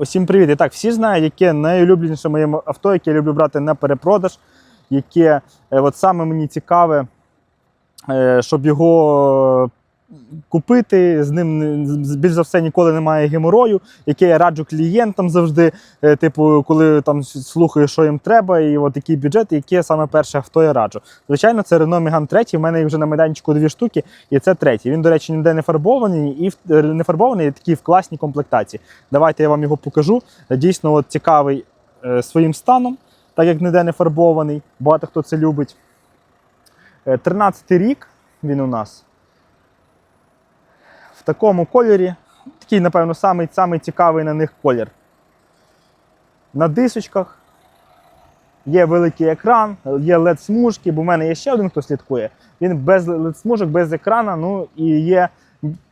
Усім привіт! І так, всі знають, яке найулюбленіше моє авто, яке я люблю брати на перепродаж, яке е, от саме мені цікаве, е, щоб його купити, з ним більш за все ніколи немає геморою, яке я раджу клієнтам завжди, е, типу, коли там слухаю, що їм треба, і от такий бюджет, яке саме перше авто я раджу. Звичайно, це Renault Megane 3, в мене їх вже на майданчику дві штуки, і це третій. Він, до речі, ніде не фарбований, і е, не фарбований, і такий в класній комплектації. Давайте я вам його покажу. Дійсно, от цікавий е, своїм станом, так як ніде не фарбований. Багато хто це любить. Е, 13 рік він у нас. Такому кольорі. Такий, напевно, самий, самий цікавий на них колір. На дисочках. Є великий екран, є LED-смужки, бо в мене є ще один, хто слідкує. Він без LED-смужок, без екрана, ну і є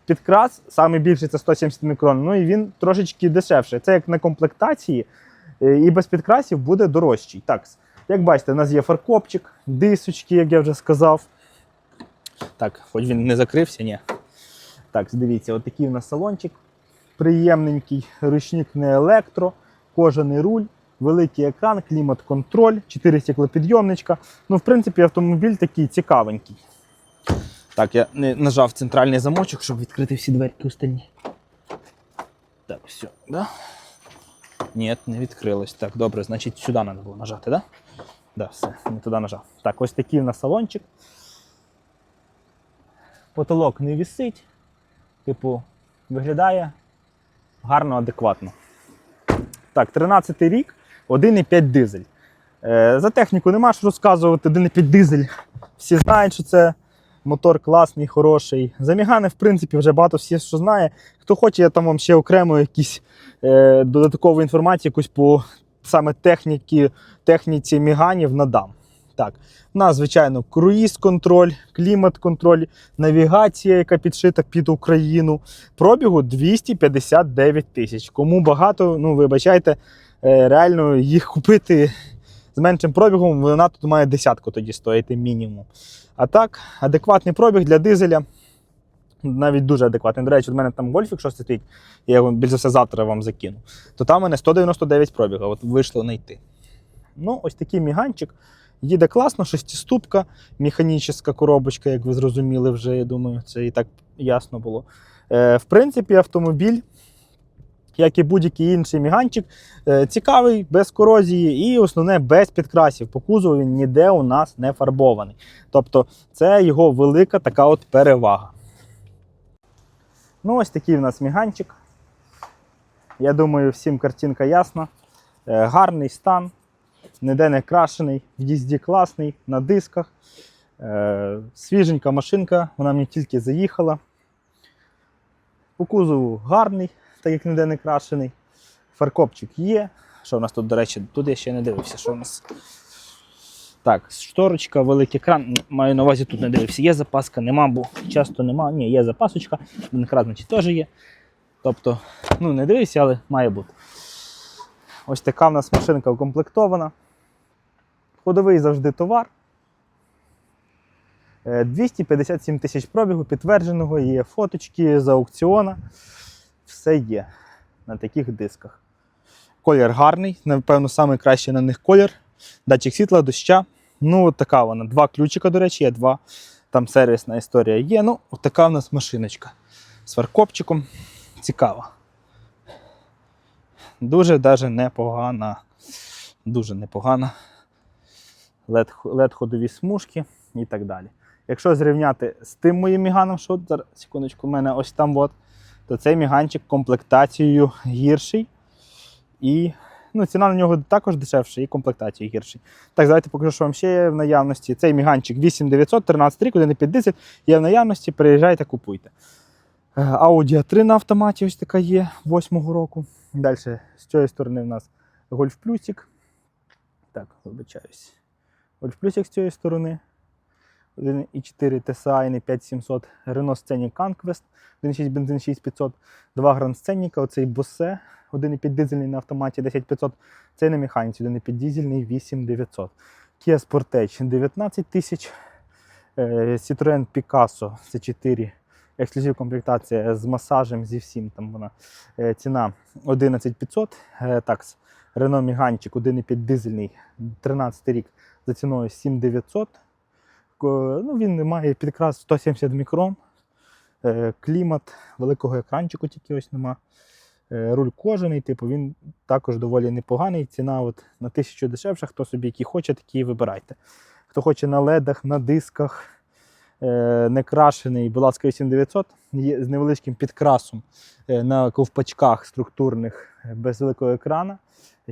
підкрас, саме більший це 170 мікрон, ну і він трошечки дешевший. Це як на комплектації, е, і без підкрасів буде дорожчий. Так, як бачите, у нас є фаркопчик, дисочки, як я вже сказав. Так, хоч він не закрився, ні. Так, дивіться, отакий у нас салончик. Приємненький, ручник не електро, кожаний руль, великий екран, клімат-контроль, 4 стеклопідйомничка. Ну, в принципі, автомобіль такий цікавенький. Так, я не нажав центральний замочок, щоб відкрити всі дверки у. Так, все, да? Ні, не відкрилось. Так, добре, значить сюди треба було нажати, да? Да, все, не туди нажав. Так, ось такий у нас салончик. Потолок не вісить. Типу, виглядає гарно, адекватно. Так, 13 рік, 1,5 дизель. Е, за техніку нема що розказувати, 1,5 дизель. Всі знають, що це мотор класний, хороший. За Мігани, в принципі, вже багато всі що знає. Хто хоче, я там вам ще окремо якісь е, додаткову інформацію, якусь по саме техніці, техніці Міганів надам. Так, у нас, звичайно, круїз-контроль, клімат-контроль, навігація, яка підшита під Україну. Пробігу 259 тисяч. Кому багато, ну вибачайте, е, реально їх купити з меншим пробігом, вона тут має десятку тоді стоїти мінімум. А так, адекватний пробіг для дизеля. Навіть дуже адекватний. До речі, у мене там гольфік щось стоїть, я його більш за все завтра вам закину. То там у мене 199 пробіга, от вийшло знайти. Ну, ось такий міганчик. Їде класно, шестиступка, механічна коробочка, як ви зрозуміли вже, я думаю, це і так ясно було. Е, в принципі, автомобіль, як і будь-який інший міганчик, е, цікавий, без корозії і основне без підкрасів. По кузову він ніде у нас не фарбований. Тобто це його велика така от перевага. Ну, ось такий у нас міганчик. Я думаю, всім картинка ясна. Е, гарний стан, ніде не крашений, в їзді класний, на дисках. Е, свіженька машинка, вона мені тільки заїхала. По кузову гарний, так як ніде не крашений. Фаркопчик є. Що у нас тут, до речі, тут я ще не дивився, що у нас. Так, шторочка, великий екран. Маю на увазі, тут не дивився. Є запаска, нема, бо часто нема. Ні, є запасочка, екран, значить, теж є. Тобто, ну не дивився, але має бути. Ось така в нас машинка укомплектована. Ходовий завжди товар. Е, 257 тисяч пробігу підтвердженого, є фоточки з аукціона. Все є на таких дисках. Колір гарний, напевно, найкращий на них колір. Датчик світла, доща. Ну, от така вона. Два ключика, до речі, є два. Там сервісна історія є. Ну, от така в нас машиночка. З фаркопчиком. Цікава. Дуже даже непогана. Дуже непогана. LED, LED ходові смужки і так далі. Якщо зрівняти з тим моїм міганом, що зараз, секундочку, у мене ось там, от, то цей міганчик комплектацією гірший. І ну, ціна на нього також дешевша, і комплектація гірший. Так, давайте покажу, що вам ще є в наявності. Цей міганчик 8900, 13 рік, 1,5 дизель, є в наявності, приїжджайте, купуйте. Audi a 3 на автоматі ось така є 8-го року. Далі з цієї сторони в нас Golf Плюсик. Так, вибачаюсь. Golf Плюсик з цієї сторони. 1,4 TSI, 5700, Renault Scenic Conquest, 1,6 бензин 6500, 2 Grand Scenic, оцей Bose, 1,5 дизельний на автоматі 10500, цей на механіці, 1,5 дизельний 8900. Kia Sportage 19 тисяч, е, Citroen Picasso C4 ексклюзив комплектація з масажем, зі всім. Там вона е, ціна 11500. Е, такс. Renault Міганчик 1,5 дизельний, 13 рік за ціною 7900. Ну, він має підкрас 170 мікрон, е, клімат, великого екранчику тільки ось нема. Е, Руль кожаний, типу, він також доволі непоганий. Ціна от на тисячу дешевша. Хто собі який хоче, такі вибирайте. Хто хоче на ледах, на дисках, не крашений, будь ласка, 8900 є з невеличким підкрасом е, на ковпачках структурних е, без великого екрана.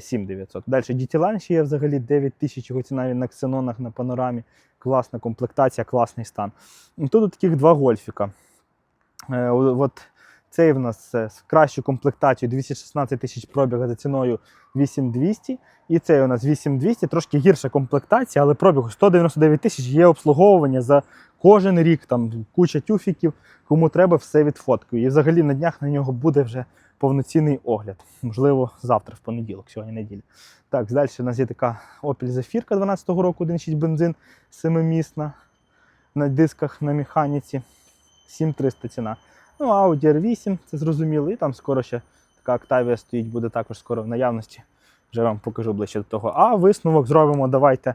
7900. Далі Дітілайн ще є взагалі 9000 його ціна на ксенонах на панорамі. Класна комплектація, класний стан. І Тут таких два гольфіка. Е, от цей в нас е, з кращою комплектацією 216 тисяч пробіга за ціною 8200. І цей у нас 8200, трошки гірша комплектація, але пробігу 199 тисяч є обслуговування за кожен рік, там куча тюфіків, кому треба, все відфоткаю. І взагалі на днях на нього буде вже повноцінний огляд. Можливо, завтра, в понеділок, сьогодні неділя. Так, далі у нас є така Opel Zafirka 12-го року, 1,6 бензин, семимісна на дисках на механіці. 7300 ціна. Ну, Audi R8, це зрозуміло. І там скоро ще така Octavia стоїть, буде також скоро в наявності. Вже вам покажу ближче до того. А висновок зробимо. Давайте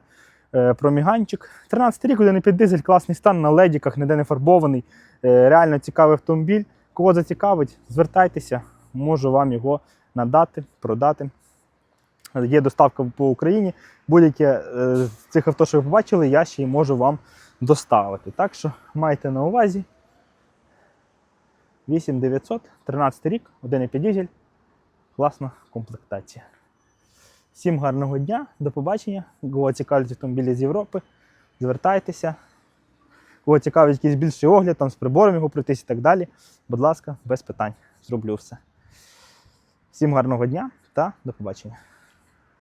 е, про міганчик. 13 рік, 1,5 дизель, класний стан на ледіках, ніде не фарбований. Е, реально цікавий автомобіль. Кого зацікавить, звертайтеся, можу вам його надати, продати. Є доставка по Україні. Будь-яке е, з цих авто, що ви побачили, я ще й можу вам доставити. Так що майте на увазі. 8900, 13 рік, 1,5 дизель. Класна комплектація. Всім гарного дня, до побачення. Кого цікавлять автомобілі з Європи, звертайтеся. Кого цікавить якийсь більший огляд, там з прибором його пройтись і так далі. Будь ласка, без питань. Зроблю все. Всім гарного дня та до побачення.